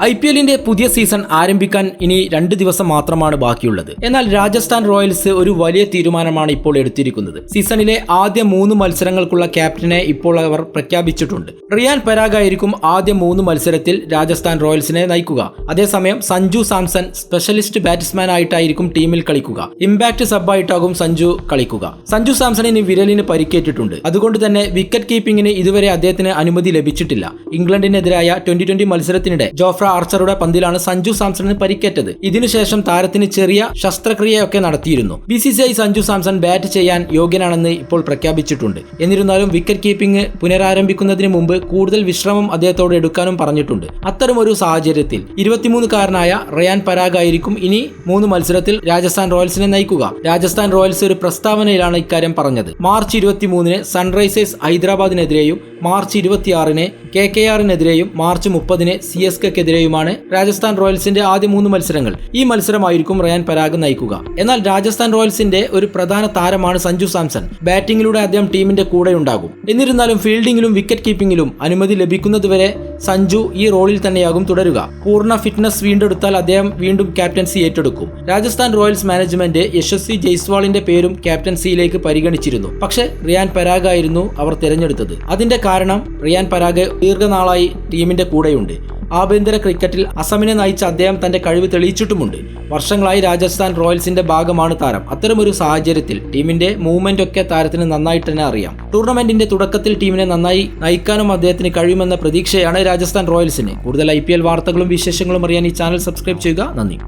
I P എല്ലിന്റെ പുതിയ season ആരംഭിക്കാൻ ഇനി രണ്ട് ദിവസം മാത്രമാണ് ബാക്കിയുള്ളത്. എന്നാൽ രാജസ്ഥാൻ റോയൽസ് ഒരു വലിയ തീരുമാനമാണ് ഇപ്പോൾ എടുത്തിരിക്കുന്നത്. സീസണിലെ ആദ്യ മൂന്ന് മത്സരങ്ങൾക്കുള്ള ക്യാപ്റ്റനെ ഇപ്പോൾ അവർ പ്രഖ്യാപിച്ചിട്ടുണ്ട്. റിയാൻ പരാഗ് ആയിരിക്കും ആദ്യ മൂന്ന് മത്സരത്തിൽ രാജസ്ഥാൻ റോയൽസിനെ നയിക്കുക. അതേസമയം സഞ്ജു സാംസൺ സ്പെഷ്യലിസ്റ്റ് ബാറ്റ്സ്മാൻ ആയിട്ടായിരിക്കും ടീമിൽ കളിക്കുക. ഇമ്പാക്ട് സബായിട്ടാകും സഞ്ജു കളിക്കുക. സഞ്ജു സാംസണിന് വിരലിന് പരിക്കേറ്റിട്ടുണ്ട്. അതുകൊണ്ട് തന്നെ വിക്കറ്റ് കീപ്പിംഗിന് ഇതുവരെ അദ്ദേഹത്തിന് അനുമതി ലഭിച്ചിട്ടില്ല. ഇംഗ്ലണ്ടിനെതിരായ ട്വന്റി ട്വന്റി മത്സരത്തിനിടെ ജോഫ്ര ആർച്ചറുടെ പന്തിലാണ് സഞ്ജു സാംസണിന് പരിക്കേറ്റത്. ഇതിനുശേഷം താരത്തിന് ചെറിയ ശസ്ത്രക്രിയയൊക്കെ നടത്തിയിരുന്നു. B C C I Sanju Samson bat ചെയ്യാൻ യോഗ്യനാണെന്ന് ഇപ്പോൾ പ്രഖ്യാപിച്ചിട്ടുണ്ട്. എന്നിരുന്നാലും വിക്കറ്റ് കീപ്പിംഗ് പുനരാരംഭിക്കുന്നതിന് മുമ്പ് കൂടുതൽ വിശ്രമം അദ്ദേഹത്തോട് എടുക്കാനും പറഞ്ഞിട്ടുണ്ട്. അത്തരമൊരു സാഹചര്യത്തിൽ ഇരുപത്തിമൂന്നുകാരനായ റയാൻ പരാഗ് ആയിരിക്കും ഇനി മൂന്ന് മത്സരത്തിൽ രാജസ്ഥാൻ റോയൽസിനെ നയിക്കുക. രാജസ്ഥാൻ റോയൽസ് ഒരു പ്രസ്താവനയിലാണ് ഇക്കാര്യം പറഞ്ഞത്. മാർച്ച് ഇരുപത്തിമൂന്നിന് സൺറൈസേഴ്സ് ഹൈദരാബാദിനെതിരെയും മാർച്ച് ഇരുപത്തിയാറിന് കെ കെ ആറിനെതിരെയും മാർച്ച് മുപ്പതിന് സി എസ് കെക്കെതിരെയുമാണ് രാജസ്ഥാൻ റോയൽസിന്റെ ആദ്യ മൂന്ന് മത്സരങ്ങൾ. ഈ മത്സരമായിരിക്കും റയാൻ പരാഗ് നയിക്കുക. എന്നാൽ രാജസ്ഥാൻ റോയൽസിന്റെ ഒരു പ്രധാന താരമാണ് സഞ്ജു സാംസൺ. ബാറ്റിംഗിലൂടെ അദ്ദേഹം ടീമിന്റെ കൂടെ ഉണ്ടാകും. എന്നിരുന്നാലും ഫീൽഡിംഗിലും വിക്കറ്റ് കീപ്പിംഗിലും അനുമതി ലഭിക്കുന്നതുവരെ സഞ്ജു ഈ റോളിൽ തന്നെയാകും തുടരുക. പൂർണ ഫിറ്റ്നസ് വീണ്ടെടുത്താൽ അദ്ദേഹം വീണ്ടും ക്യാപ്റ്റൻസി ഏറ്റെടുക്കും. രാജസ്ഥാൻ റോയൽസ് മാനേജ്മെന്റ് യശസ്വി ജയ്സ്വാളിന്റെ പേരും ക്യാപ്റ്റൻസിയിലേക്ക് പരിഗണിച്ചിരുന്നു. പക്ഷേ റിയാൻ പരാഗ് ആയിരുന്നു അവർ തിരഞ്ഞെടുത്തത്. അതിന്റെ കാരണം റിയാൻ പരാഗ് ദീർഘനാളായി ടീമിന്റെ കൂടെയുണ്ട്. ആഭ്യന്തര ക്രിക്കറ്റിൽ അസമിനെ നയിച്ച അദ്ദേഹം തന്റെ കഴിവ് തെളിയിച്ചിട്ടുമുണ്ട്. വർഷങ്ങളായി രാജസ്ഥാൻ റോയൽസിന്റെ ഭാഗമാണ് താരം. അത്തരമൊരു സാഹചര്യത്തിൽ ടീമിന്റെ മൂവ്മെന്റ് ഒക്കെ താരത്തിന് നന്നായിട്ട് തന്നെ അറിയാം. ടൂർണമെന്റിന്റെ തുടക്കത്തിൽ ടീമിനെ നന്നായി നയിക്കാനും അദ്ദേഹത്തിന് കഴിയുമെന്ന പ്രതീക്ഷയാണ് രാജസ്ഥാൻ റോയൽസിന്. കൂടുതൽ ഐ വാർത്തകളും വിശേഷങ്ങളും അറിയാൻ ഈ ചാനൽ സബ്സ്ക്രൈബ് ചെയ്യുക. നന്ദി.